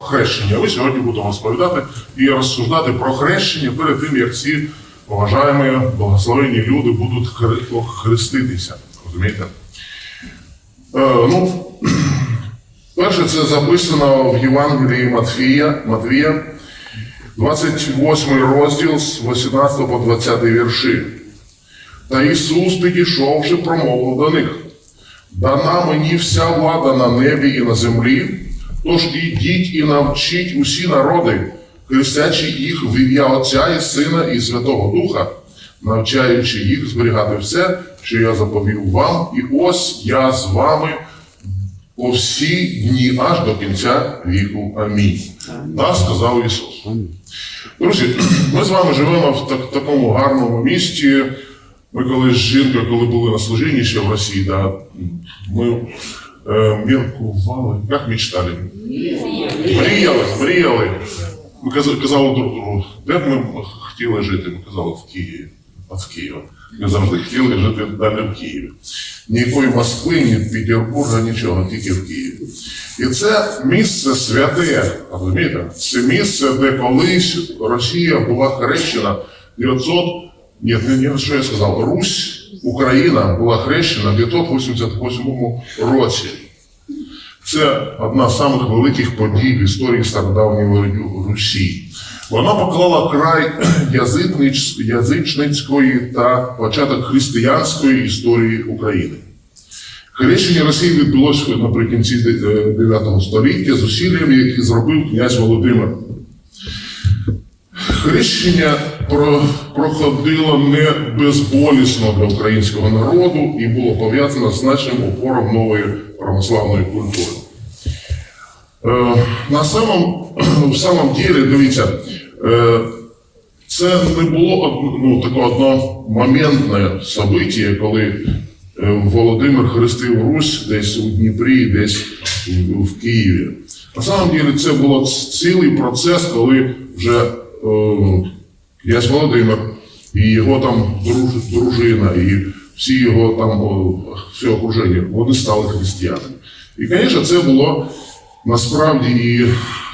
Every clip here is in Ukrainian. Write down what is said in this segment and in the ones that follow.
хрещення. Ми сьогодні будемо розповідати і розсуждати про хрещення перед тим, як ці поважаємо благословенні люди будуть хреститися. Розумієте? Е, ну, перше, це записано в Євангелії Матфія, Матвія, 28 розділ з 18 по 20 вірші. Та Ісус, підійшовши, промовив до них. Дана мені вся влада на небі і на землі, тож ідіть і навчіть усі народи, хрестячи їх в ім'я Отця і Сина і Святого Духа, навчаючи їх зберігати все, що я заповів вам, і ось я з вами по всі дні аж до кінця віку. Амінь. Так сказав Ісус. Друзі, ми з вами живемо в так- такому гарному місті. Ми колись з жінкою, коли були на служінні ще в Росії, да, ми міркували, як мечтали? Мріяли, мріяли. Ми казали, друг другу, де б ми хотіли жити? Ми казали, в Києві. В Києва. Ми завжди хотіли жити далі в Києві. Ніякої Москви, ні Петербурга, нічого, тільки в Києві. І це місце святе, розумієте? Це місце, де колись Росія була хрещена 900, ні, не, не що я сказав, Русь, Україна була хрещена в 988 році. Це одна з самих великих подій в історії стародавньої Русі. Вона поклала край язичниць- язичницької та початок християнської історії України. Хрещення Росії відбулося наприкінці е, 9 століття з усіллями, які зробив князь Володимир. Хрещення проходило не безболісно для українського народу і було пов'язано з значним опором нової православної культури. Е, на самом, в самом ділі, дивіться, е, це не було ну, таке одномоментне собиття, коли е, Володимир хрестив Русь десь у Дніпрі, десь в, Києві. На самом ділі це було цілий процес, коли вже е, князь Володимир і його там друж- дружина, і всі його там все окруження, вони стали християнами. І, звісно, це було насправді і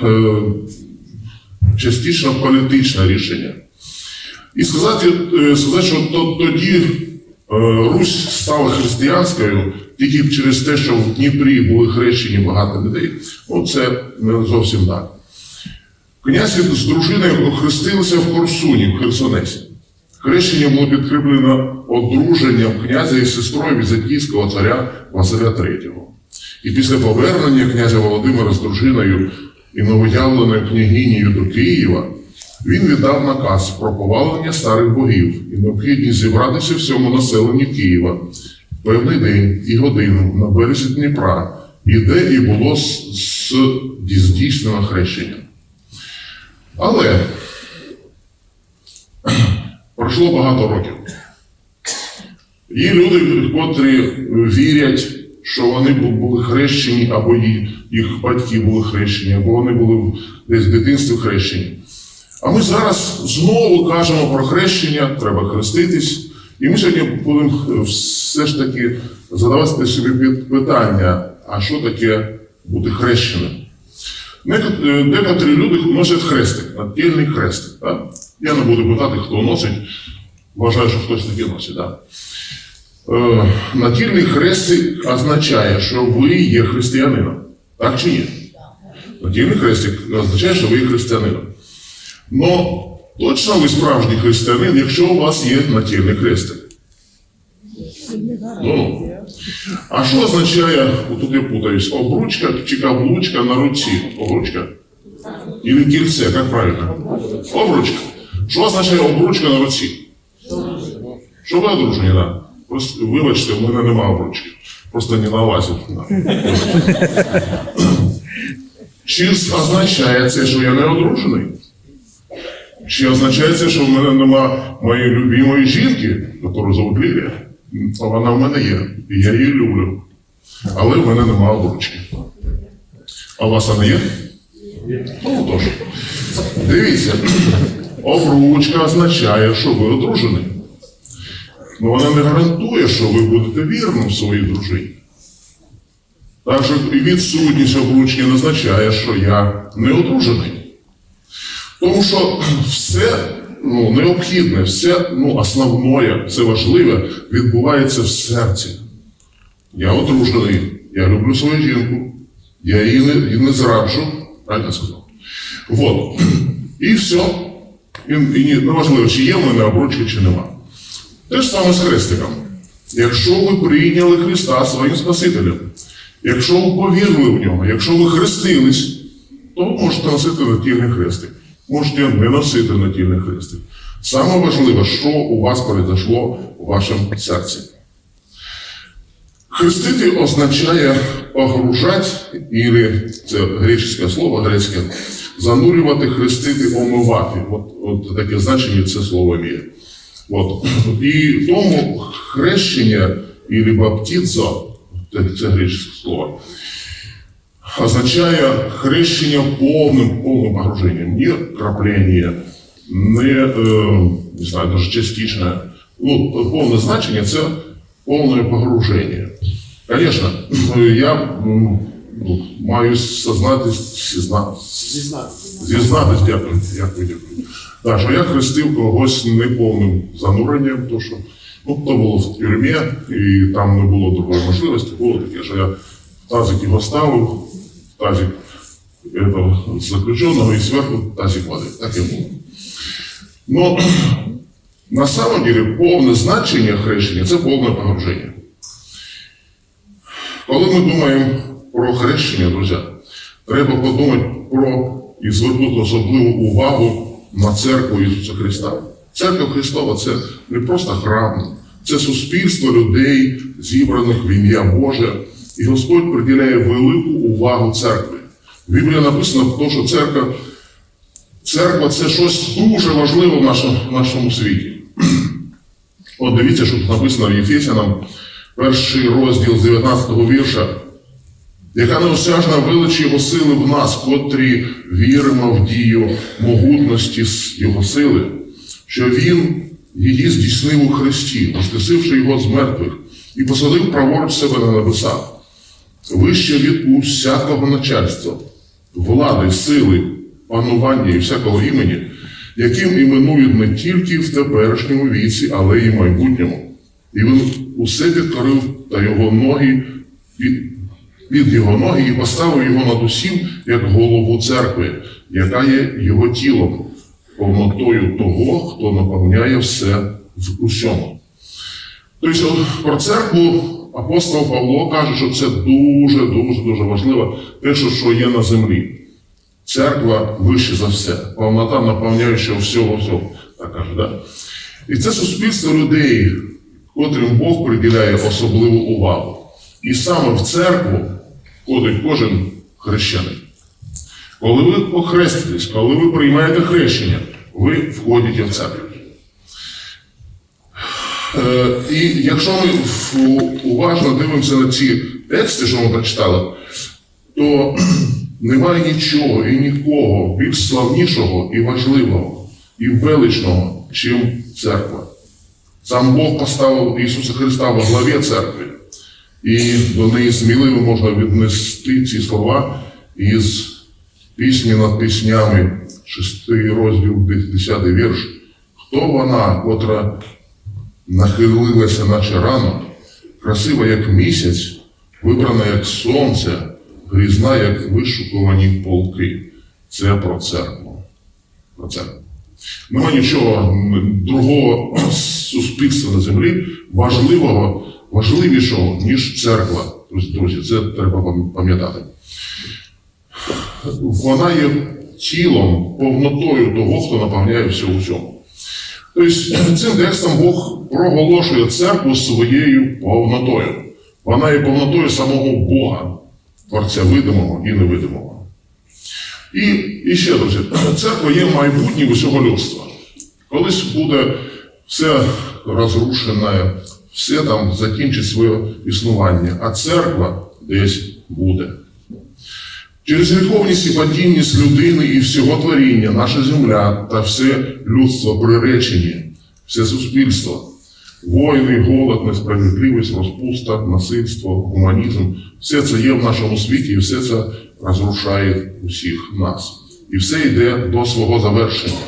е, частично політичне рішення. І сказати, е, сказати що то- тоді е, Русь стала християнською тільки через те, що в Дніпрі були хрещені багато людей. Ну, це не зовсім так. Князь з дружиною охрестилися в Корсуні, в Херсонесі. Хрещення було підкріплено одруженням князя і сестрою візантійського царя Василя III. І після повернення князя Володимира з дружиною і новоявленою княгинею до Києва він віддав наказ про повалення старих богів і необхідність зібратися всьому населенню Києва в певний день і годину на березі Дніпра, і де і було здійснено хрещення. Але пройшло багато років. Є люди, котрі вірять, що вони були хрещені, або їх батьки були хрещені, або вони були десь в дитинстві хрещені. А ми зараз знову кажемо про хрещення, треба хреститись. І ми сьогодні будемо все ж таки задавати собі питання, а що таке бути хрещеним? Неко- Декотрі люди носять хрестик, надільний хрестик. Так? Я не буду питати, хто носить. Вважаю, що хтось таке носить. Так? Е, Натільний хрестик означає, що ви є християнином. Так чи ні? Натільний хрестик означає, що ви є християнином. Ну, точно ви справжній християнин, якщо у вас є натільний хрестик. Ну, а що означає, отут я путаюсь, обручка чи каблучка на руці? Обручка? Или кільце, як правильно? Обручка. Що означає обручка на руці? Що ви одружені, да? Просто, вибачте, в мене нема обручки. Просто не налазить. Чи означає це, що я не одружений? Чи означає це, що в мене нема моєї любимої жінки, яку зовут Лілія? Вона в мене є, і я її люблю. Але в мене нема обручки. А у вас вона є? Ну, тож. Дивіться, обручка означає, що ви одружений. Ну, вона не гарантує, що ви будете вірним своїй дружині. Так що відсутність обручення не означає, що я не одружений. Тому що все ну, необхідне, все ну, основне, все важливе відбувається в серці. Я одружений, я люблю свою жінку, я її не, її не зраджу, правильно сказав. Вот. І все. І, і неважливо, чи є в мене обручка, чи нема. Те ж саме з хрестиком. Якщо ви прийняли Христа своїм Спасителем, якщо ви повірили в нього, якщо ви хрестились, то ви можете носити натільний хрестик. Можете не носити натільний хрестик. Саме важливе, що у вас произошло у вашому серці. Хрестити означає погружати, или це греческе слово грецьке, занурювати, хрестити, омивати. От, от таке значення це слово має. От. І тому хрещення или баптізо, це, це греческе слово, означає хрещення повним, повним погруженням. Не краплення, не, е, не знаю, даже частичне. Ну, повне значення це повне погруження. Звісно, я ну, маю сознатись, зізна- зізнатись, дякую, дякую, дякую. Так, що я хрестив когось неповним зануренням, то що ну, то було в тюрмі, і там не було другої можливості. Було таке, що я тазик його ставив, тазик этого заключеного і зверху тазик води. Так і було. Ну, на самом деле, повне значення хрещення це повне погруження. Коли ми думаємо про хрещення, друзі, треба подумати про і звернути особливу увагу на церкву Ісуса Христа. Церква Христова це не просто храм, це суспільство людей, зібраних в ім'я Боже. І Господь приділяє велику увагу церкві. В Біблії написано, що церква, церква це щось дуже важливе в нашому, в нашому світі. От дивіться, що тут написано в Єфесянам, перший розділ з 19 вірша. Яка неосяжна велич його сили в нас, котрі віримо в дію могутності його сили, що він її здійснив у Христі, воскресивши його з мертвих, і посадив праворуч себе на небесах, вище від усякого начальства, влади, сили, панування і всякого імені, яким іменують не тільки в теперішньому віці, але й в майбутньому. І він усе підкорив та його ноги під, під його ноги і поставив його над усім, як голову церкви, яка є його тілом, повнотою того, хто наповняє все в усьому. Тобто про церкву апостол Павло каже, що це дуже, дуже, важливо, те, що, є на землі. Церква вище за все, повнота наповняюча всього всього, так каже, да? І це суспільство людей, котрим Бог приділяє особливу увагу. І саме в церкву входить кожен хрещений. Коли ви похреститесь, коли ви приймаєте хрещення, ви входите в церкву. Е, І якщо ми уважно дивимося на ці тексти, що ми прочитали, то немає нічого і нікого більш славнішого і важливого і величного, чим церква. Сам Бог поставив Ісуса Христа во главі церкви, і до неї сміливо можна віднести ці слова із пісні над піснями, 6 розділ, 10 вірш. Хто вона, котра нахилилася наче рано, красива, як місяць, вибрана, як сонце, грізна, як вишукувані полки. Це про церкву. Про церкву. Нема нічого другого суспільства на землі важливого, важливішого, ніж церква. Друзі, це треба пам'ятати. Вона є тілом, повнотою того, хто наповняє все у всьому. Тобто цим текстом Бог проголошує церкву своєю повнотою. Вона є повнотою самого Бога, Творця видимого і невидимого. І, і ще, друзі, церква є майбутнє усього людства. Колись буде все розрушене, все там закінчить своє існування, а церква десь буде. Через гріховність і падінність людини і всього творіння, наша земля та все людство приречені, все суспільство Воїни, голод, несправедливість, розпуста, насильство, гуманізм все це є в нашому світі, і все це розрушає усіх нас. І все йде до свого завершення.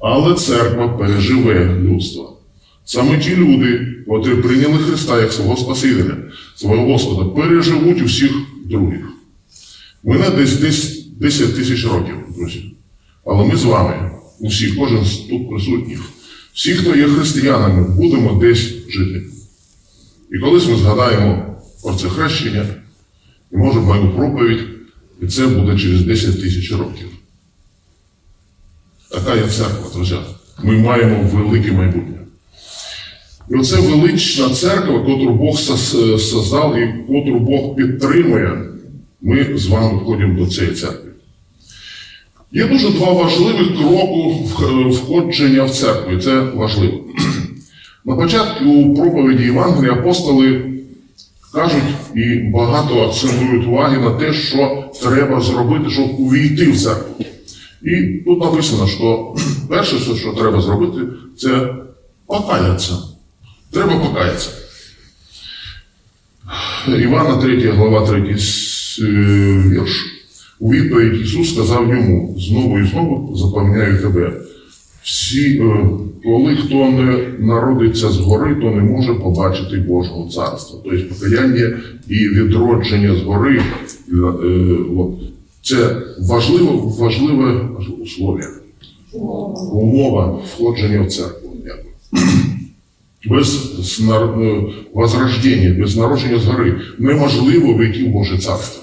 Але церква переживе людство. Саме ті люди, котрі прийняли Христа як свого Спасителя, свого Господа, переживуть усіх других. Мене десь, десь 10 тисяч років, друзі. Але ми з вами, усі, кожен тут присутніх, всі, хто є християнами, будемо десь жити. І колись ми згадаємо про це хрещення, і може мою проповідь, і це буде через 10 тисяч років. Така є церква, друзі. Ми маємо велике майбутнє. І оце велична церква, котру Бог сос- создав і котру Бог підтримує, ми з вами входимо до цієї церкви. Є дуже два важливих кроки входження в церкву, і це важливо. На початку проповіді Євангелія апостоли кажуть і багато акцентують уваги на те, що треба зробити, щоб увійти в церкву. І тут написано, що перше, що треба зробити, це покаятися. Треба покаятися. Івана 3 глава 3 е, вірш. У відповідь Ісус сказав йому: знову і знову запевняю тебе. Всі, е, коли хто не народиться згори, то не може побачити Божого царства. Тобто покаяння і відродження згори е, це важливе, важливе условие, умова входження в церкву. Без е, возрождення, без народження згори неможливо вийти в Боже царство.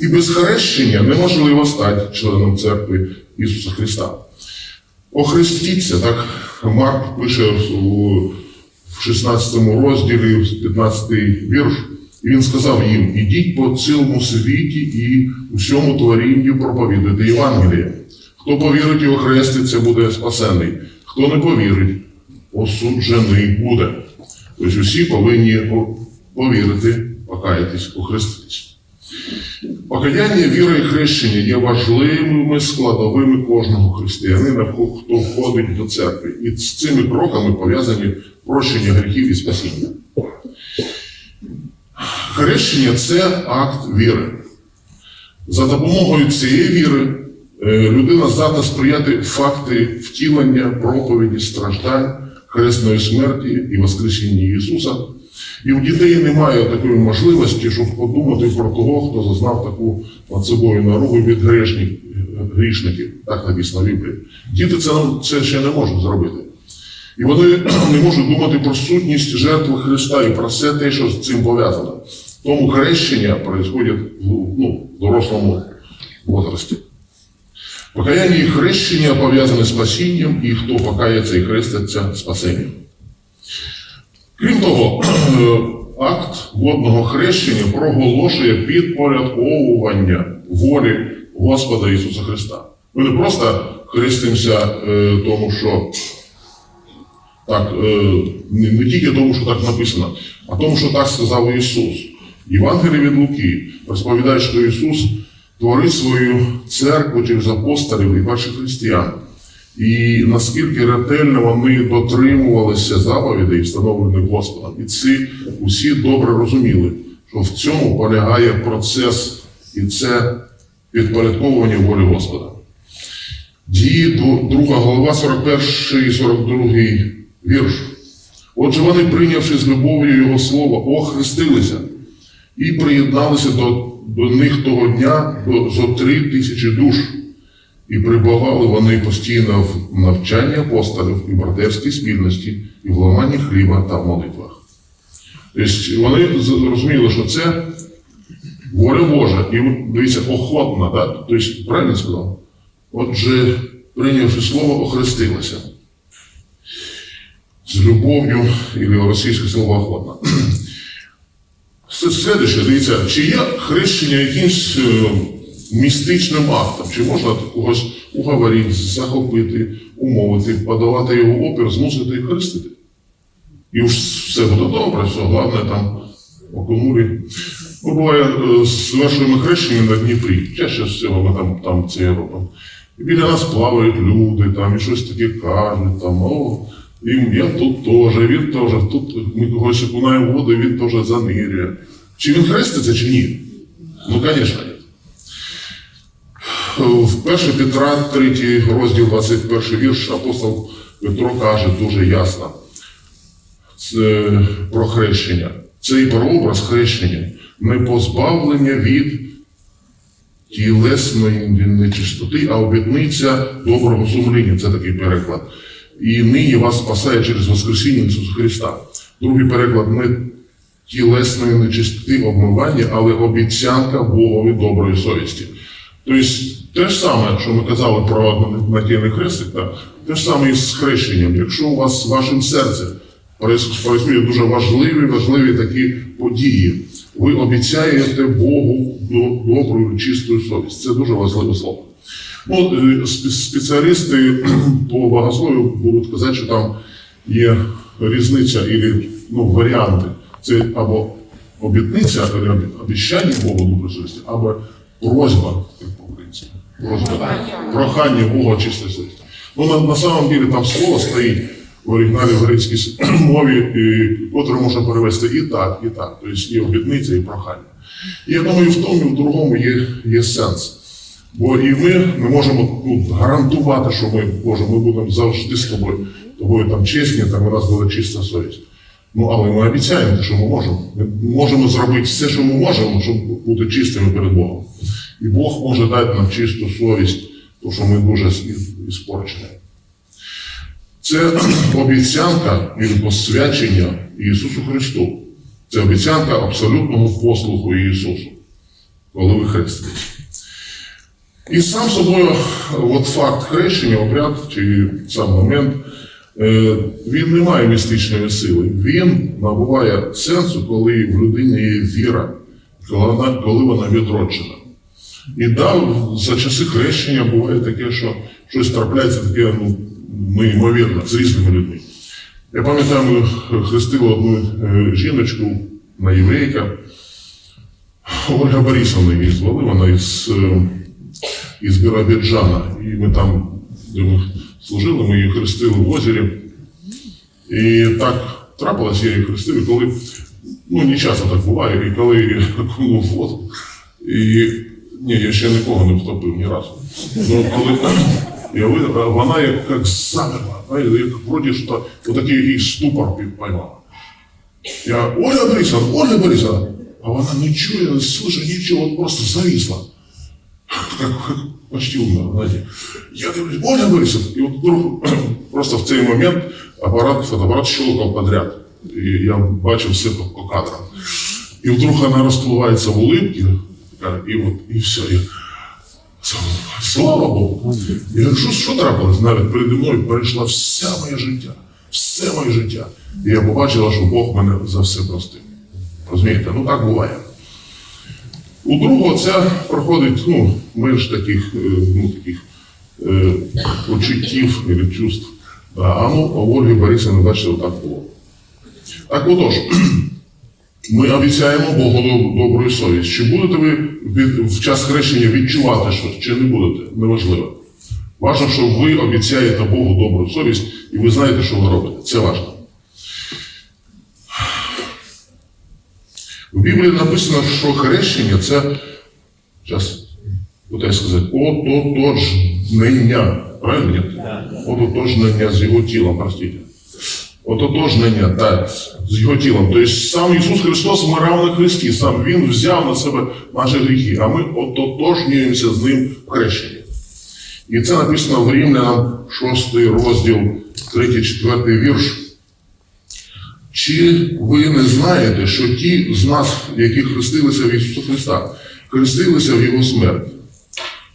І без хрещення неможливо стати членом церкви Ісуса Христа. Охрестіться, так Марк пише в 16 розділі, 15 вірш, і він сказав їм: ідіть по цілому світі і усьому творінню проповідуйте Євангеліє. Хто повірить і охреститься, буде спасений. Хто не повірить, осуджений буде. Тобто усі повинні повірити, покаятись, охреститись. Покаяння, віра і хрещення є важливими складовими кожного християнина, хто входить до церкви. І з цими кроками пов'язані прощення гріхів і спасіння. Хрещення це акт віри. За допомогою цієї віри е, людина здатна сприяти факти втілення, проповіді, страждань, хресної смерті і Воскресіння Ісуса. І у дітей немає такої можливості, щоб подумати про того, хто зазнав таку над собою наругу від грешник, грішників. Так написано в Біблії. Діти це, це ще не можуть зробити. І вони не можуть думати про сутність жертви Христа і про все те, що з цим пов'язано. Тому хрещення відбувається в, ну, в дорослому возрасті. Покаяння і хрещення пов'язані з спасінням, і хто покається і хреститься спасенням. Крім того, акт водного хрещення проголошує підпорядковування волі Господа Ісуса Христа. Ми не просто хрестимося, е, тому що так, е, не, тільки тому, що так написано, а тому, що так сказав Ісус. Євангеліє від Луки розповідає, що Ісус творить свою церкву через апостолів і перших християн. І наскільки ретельно вони дотримувалися заповідей, встановлених Господом. І ці усі добре розуміли, що в цьому полягає процес, і це підпорядковування волі Господа. Дії, ду- друга глава, 41 і 42 вірш. Отже, вони, прийнявши з любов'ю Його слово, охрестилися і приєдналися до, до них того дня до, зо три тисячі душ. І прибували вони постійно в навчанні апостолів і братерській спільності, і в ламанні хліба та в молитвах. Тобто вони з- розуміли, що це воля Божа, і дивіться, охотна, да? тобто, правильно сказав? Отже, прийнявши слово, охрестилися. З любов'ю, і російське слово охотна. С- Следуще, дивіться, чи є хрещення якимсь е, містичним актом, чи можна когось уговорити, захопити, умовити, подавати його опір, змусити і хрестити? І уж все буде добре, все, головне там окунули. Ну, буває, е, звершуємо хрещення на Дніпрі. Чаще всього ми там, там це робимо. І біля нас плавають люди, там і щось таке кажуть, там, о, І я тут теж, він теж, тут ми когось окунаємо воду, він теж занирює. Чи він хреститься, чи ні? Ну, звісно, В 1 Петра, 3 розділ, 21 вірш, апостол Петро каже дуже ясно це про хрещення. Цей прообраз хрещення не позбавлення від тілесної нечистоти, а обітниця доброго сумління. Це такий переклад. І нині вас спасає через Воскресіння Ісуса Христа. Другий переклад не тілесної нечистоти обмивання, але обіцянка Богові доброї совісті. Тобто, те ж саме, що ми казали про натільний хрестик, те ж саме і з хрещенням. Якщо у вас в вашому серці происходять дуже важливі, важливі такі події, ви обіцяєте Богу до- добру, чисту совість. Це дуже важливе слово. Ну, е, спеціалісти по богослов'ю будуть казати, що там є різниця і ну, варіанти. Це або обітниця, або обіцяння Богу доброї совісті, або просьба, як по-українськи. Просьба. Прохання Бога совісті. Ну, на, на самом деле там слово стоїть в оригіналі в грецькій мові, котре можна перевести і так, і так. Тобто і обітниця, і прохання. І я думаю, і в тому, і в другому є, є сенс. Бо і ми не можемо ну, гарантувати, що ми, Боже, ми будемо завжди з тобою, тобою там чесні, там у нас буде чиста совість. Ну, але ми обіцяємо, що ми можемо. Ми можемо зробити все, що ми можемо, щоб бути чистими перед Богом. І Бог може дати нам чисту совість, тому що ми дуже іспорчені. Це обіцянка і посвячення Ісусу Христу. Це обіцянка абсолютного послуху Ісусу, коли ви хреститесь. І сам собою, от факт хрещення, обряд чи сам момент, е, він не має містичної сили. Він набуває сенсу, коли в людині є віра, коли вона, коли вона відроджена. І да, за часи хрещення буває таке, що щось трапляється таке ну, неймовірне з різними людьми. Я пам'ятаю, ми одну е, жіночку на єврейка. Ольга Борисовна її звали, вона із, е, із Біробіджана. І ми там, служили, ми її хрестили в озері. І так трапилось, я її хрестив, і коли, ну не часто так буває, і коли я окунув в воду, і ні, я ще нікого не втопив ні разу. Ну, коли я ви- вона як, як замерла, знаєте, як вроді що отакий її ступор пі- поймала. Я, Ольга Борисовна, Ольга Борисовна, а вона не чує, не слышит нічого, от просто зависла. Как, как почти умерла, знаете. Я говорю, Ольга Борисовна, и вот вдруг просто в цей момент аппарат, фотоаппарат щелкал подряд. И я бачив все по, по кадрам. И вдруг она расплывается в улыбке, и вот, и все. Я, слава Богу. Я говорю, що, що трапилось? Навіть переді мною перейшла вся моє життя. Все моє життя. І я побачила, що Бог мене за все простив. Розумієте? Ну так буває. У другого це проходить ну, менш таких, е, ну, таких е, почуттів і чувств. Да, А ну, у Ольги Борисовни, бачите, отак було. Так отож, ми обіцяємо Богу доб- доброї совість. Чи будете ви в час хрещення відчувати щось, чи не будете? Неважливо. Важно, що ви обіцяєте Богу добру совість, і ви знаєте, що ви робите. Це важливо. В Біблії написано, що хрещення це. Зараз, я сказати, ототожнення. Правильно? Ототожнення з його тілом, простите. Ототожнення, так, з його тілом. Тобто сам Ісус Христос вмирав на Христі, сам Він взяв на себе наші гріхи, а ми ототожнюємося з ним в хрещенні. І це написано в Римлянам 6 розділ, 3-4 вірш. Чи ви не знаєте, що ті з нас, які хрестилися в Ісуса Христа, хрестилися в Його смерть?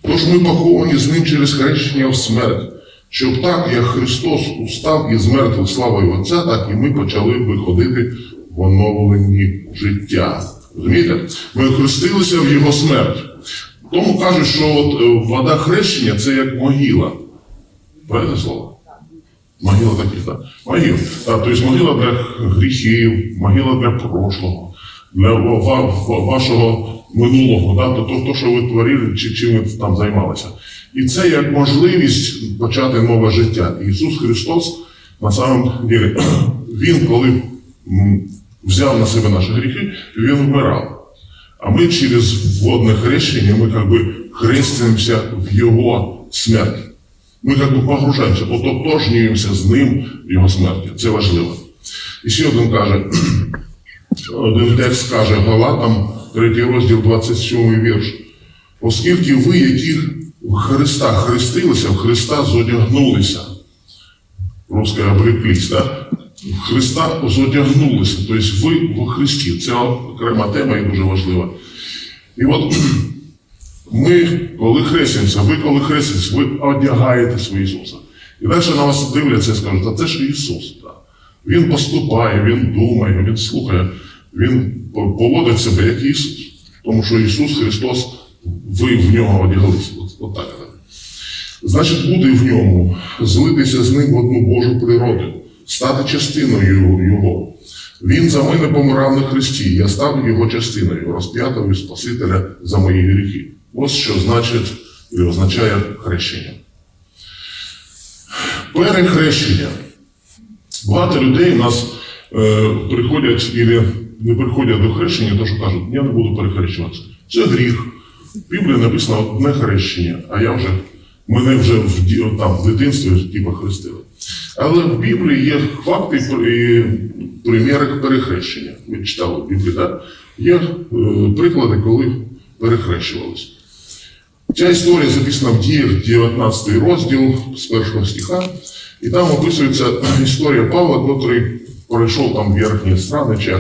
Тож ми поховані з ним через хрещення в смерть, щоб так, як Христос устав із мертвих славою Отця, так і ми почали виходити в оновленні життя. Розумієте? Ми хрестилися в Його смерть. Тому кажуть, що от е, вода хрещення це як могила. Правильне слово? Могила таких, так. Могила. А, то есть могила для гріхів, могила для прошлого, для ва- ва- вашого минулого, да? то, то, що ви творили, чи чим ви там займалися. І це як можливість почати нове життя. Ісус Христос На самом деле, він, коли взяв на себе наші гріхи, він вмирав. А ми через водне хрещення, ми бы хрестимося в його смерті. Ми бы погружаємося, ототожнюємося з ним його смерті. Це важливо. І ще один каже, один текст каже Галатам, 3 розділ, 27 вірш. Оскільки ви, які в Христа хрестилися, в Христа зодягнулися. Русська облеклись, да? В Христа зодягнулися. Тобто ви в Христі. Це окрема тема і дуже важлива. І от ми, коли хрестимося, ви коли хреститесь, ви одягаєтесь в Ісуса. І далі на вас дивляться і скажуть, а це ж Ісус. Да? Він поступає, Він думає, Він слухає, Він поводить себе як Ісус. Тому що Ісус Христос, ви в нього одяглися. От, так. Значить, бути в ньому, злитися з ним в одну Божу природу, стати частиною Його. Він за мене помирав на Христі, я став його частиною, розп'ятого Спасителя за мої гріхи. Ось що значить і означає хрещення. Перехрещення. Багато людей в нас е, приходять і не приходять до хрещення, тому що кажуть, я не буду перехрещуватися. Це гріх. В Біблії написано одне хрещення, а я вже мене вже в, там, в дитинстві типу, хрестили. Але в Біблії є факти і приміри перехрещення. Ви читали в Біблії, так? Є е, приклади, коли перехрещувалися. Ця історія записана в діях 19 розділ з першого стиха, і там описується історія Павла, який пройшов там верхні страни, чи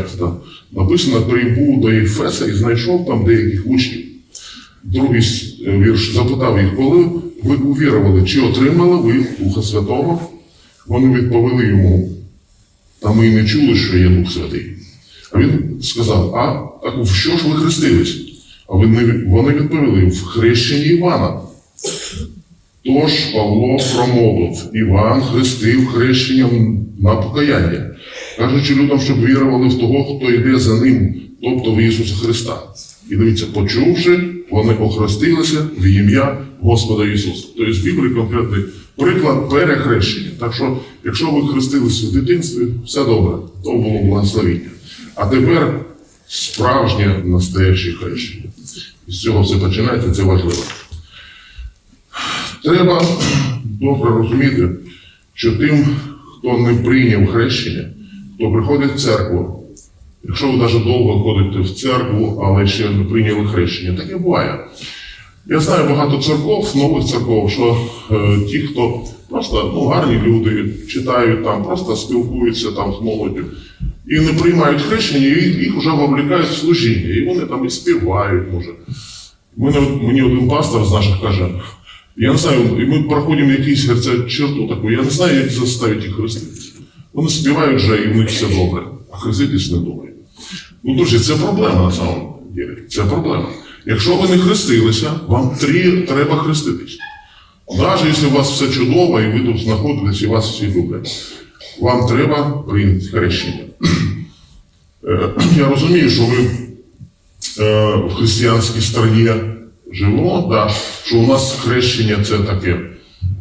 написано, прибув до Єфеса і знайшов там деяких учнів. Другий е, вірш запитав їх, коли ви увірували, чи отримали ви Духа Святого? Вони відповіли йому, та ми й не чули, що є Дух Святий. А він сказав: А так в що ж ви хрестились? Вони, вони відповіли в хрещенні Івана. Тож Павло промовив, Іван хрестив хрещенням на покаяння, кажучи людям, щоб вірували в того, хто йде за ним, тобто в Ісуса Христа. І дивіться, почувши, вони охрестилися в ім'я Господа Ісуса. Тобто в Біблії конкретний приклад перехрещення. Так що, якщо ви хрестилися в дитинстві, все добре, то було благословіння. А тепер справжнє настояще хрещення. З цього все починається, це важливо. Треба добре розуміти, що тим, хто не прийняв хрещення, хто приходить в церкву, якщо ви навіть довго ходите в церкву, але ще не прийняли хрещення, таке буває. Я знаю багато церков, нових церков, що е, ті, хто просто ну, гарні люди, читають там, просто спілкуються там з молоддю, і не приймають хрещення, і їх, вже вовлікають в служіння, і вони там і співають, може. Мене, мені один пастор з наших каже, я не знаю, і ми проходимо якусь черту таку, я не знаю, як заставити їх хреститися. Вони співають вже, і в них все добре, а хреститись не думають. Ну, друзі, це проблема на самому ділі. Це проблема. Якщо ви не хрестилися, вам три, треба хреститись. Навіть якщо у вас все чудово, і ви тут знаходитесь, і вас всі люблять, вам треба прийняти хрещення. Е, Я розумію, що ви е, в християнській страні живемо, да, що у нас хрещення це таке.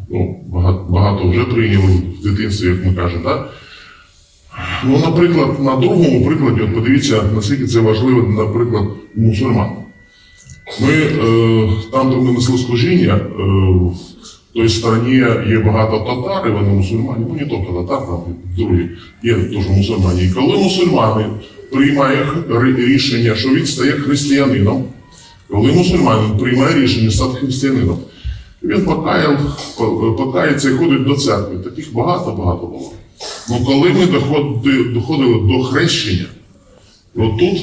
Ну, багато, багато вже прийняли в дитинстві, як ми кажемо. Да? Ну, наприклад, на другому прикладі, от подивіться, наскільки це важливо, наприклад, мусульман. Ми е, там, де ми несли служіння, е, в той стороні є багато татар, і вони мусульмані, ну не тільки татар, там другі, є теж мусульмані. І коли мусульмани приймає рішення, що він стає християнином, коли мусульманин приймає рішення стати християнином, він покається і ходить до церкви. Таких багато-багато було. Ну коли ми доходи, доходили до хрещення, от тут,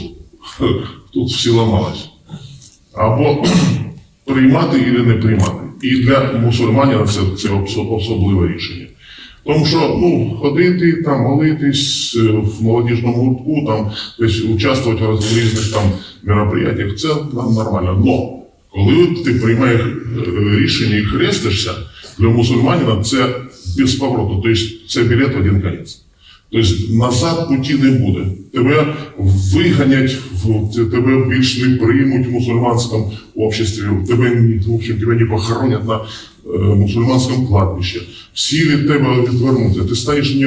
тут всі ламались. Або приймати і не приймати. І для мусульманина це, це особливе рішення. Тому що ну, ходити, там, молитись е, в молодіжному гуртку, там, десь участвувати в різних там мероприятиях, це нам нормально. Но коли ти приймаєш е, рішення і хрестишся, для мусульманина це без повороту, тобто це білет в один кінець. Тобто назад путі не буде. Тебе виганять, тебе більш не приймуть в мусульманському обществі, тебе, в общем, тебе не похоронять на е, мусульманському кладбищі. Всі від тебе відвернуться. Ти стаєш не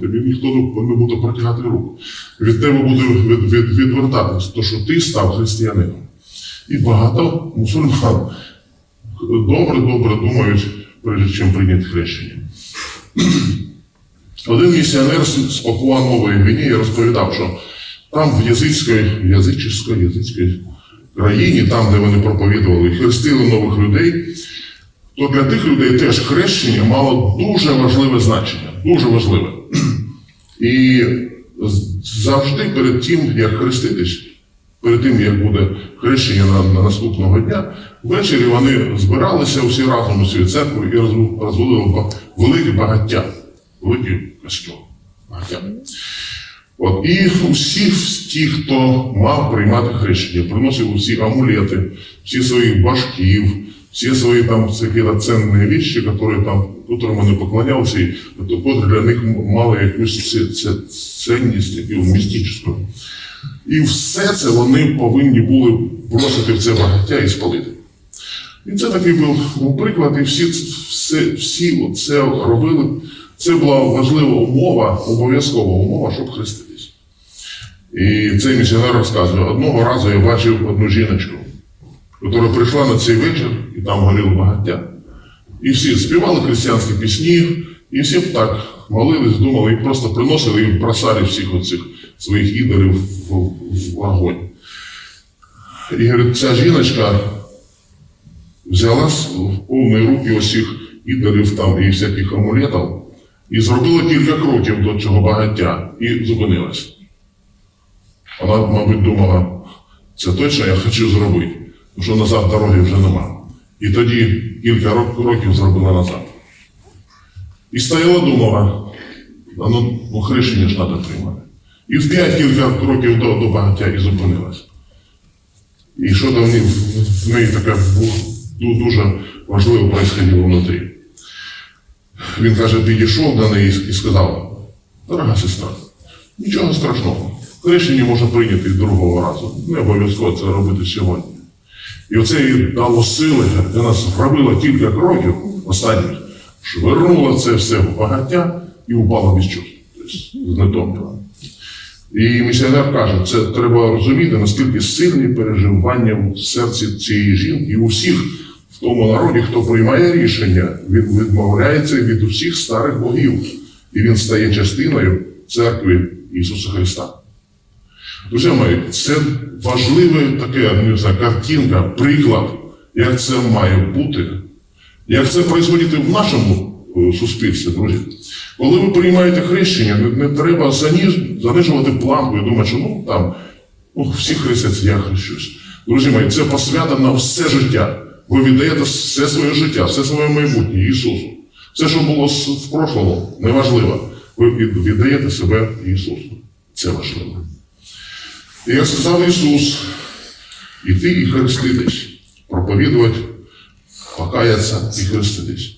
тобі ніхто не буде протягати руку. Від тебе буде від, від, відвертатись, то що ти став християнином. І багато мусульман добре-добре думають, перед чим прийняти хрещення. Один місіонер з Папуа Нової Гвінеї розповідав, що там в язичській, країні, там, де вони проповідували хрестили нових людей, то для тих людей теж хрещення мало дуже важливе значення, дуже важливе. І завжди перед тим, як хреститись, перед тим, як буде хрещення на, на наступного дня, ввечері вони збиралися всі разом у свою церкву і розв- розводили велике багаття, великий костюм. От, і усі ті, хто мав приймати хрещення, приносив усі амулети, всі свої башків, всі свої там та цінні речі, які там, которым вони поклонялися, і котрі для них мали якусь цінність таку містичну. І все це вони повинні були бросити в це багаття і спалити. І це такий був приклад, і всі, все, всі це робили. Це була важлива умова, обов'язкова умова, щоб хреститись. І цей місіонер розказує, одного разу я бачив одну жіночку, яка прийшла на цей вечір, і там горіло багаття. І всі співали християнські пісні, і всі так молились, думали, і просто приносили і бросали всіх оцих своїх ідолів в, в вогонь. І говорить, ця жіночка взяла в повні руки усіх ідолів там і всяких амулетів і зробила кілька кроків до цього багаття і зупинилась. Вона, мабуть, думала, це точно я хочу зробити, тому що назад дороги вже нема. І тоді кілька ро- кроків зробила назад. І стояла, думала, ну, хрещення ж треба приймати. І в п'ять кілька кроків до, до багаття і зупинилась. І що там в неї, таке дуже важливе происходило внутрі. Він каже, підійшов до неї і сказав, дорога сестра, нічого страшного. Хрещення можна прийняти другого разу. Не обов'язково це робити сьогодні. І оце їй дало сили, вона зробила кілька кроків останніх, швирнула це все в багаття і упала без чувств. Тобто знетомніла. І місіонер каже, це треба розуміти, наскільки сильні переживання в серці цієї жінки і у всіх в тому народі, хто приймає рішення, він відмовляється від усіх старих богів, і він стає частиною церкви Ісуса Христа. Друзі мої, це важливе таке, не знаю, картинка, приклад, як це має бути, як це відбувається в нашому е, суспільстві, друзі. Коли ви приймаєте хрещення, не, не треба занижувати планку і думати, що ну там ну, всі хрестяться, я хрещусь. Друзі мої, це посвята на все життя. Ви віддаєте все своє життя, все своє майбутнє Ісусу. Все, що було в прошлому, неважливо. Ви віддаєте себе Ісусу. Це важливо. І як сказав Ісус, іти і хреститись, проповідувати, покаятися і хреститись.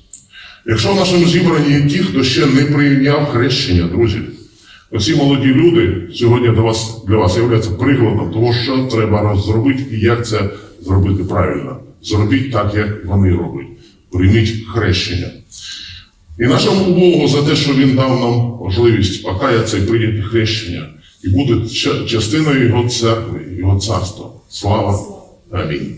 Якщо в нашому зібранні є ті, хто ще не прийняв хрещення, друзі, оці молоді люди сьогодні для вас, для вас являються прикладом того, що треба зробити і як це зробити правильно. Зробіть так, як вони роблять. Прийміть хрещення. І нашому Богу за те, що Він дав нам можливість покаятися і прийняти хрещення, і бути частиною Його церкви, Його царства. Слава! Амінь.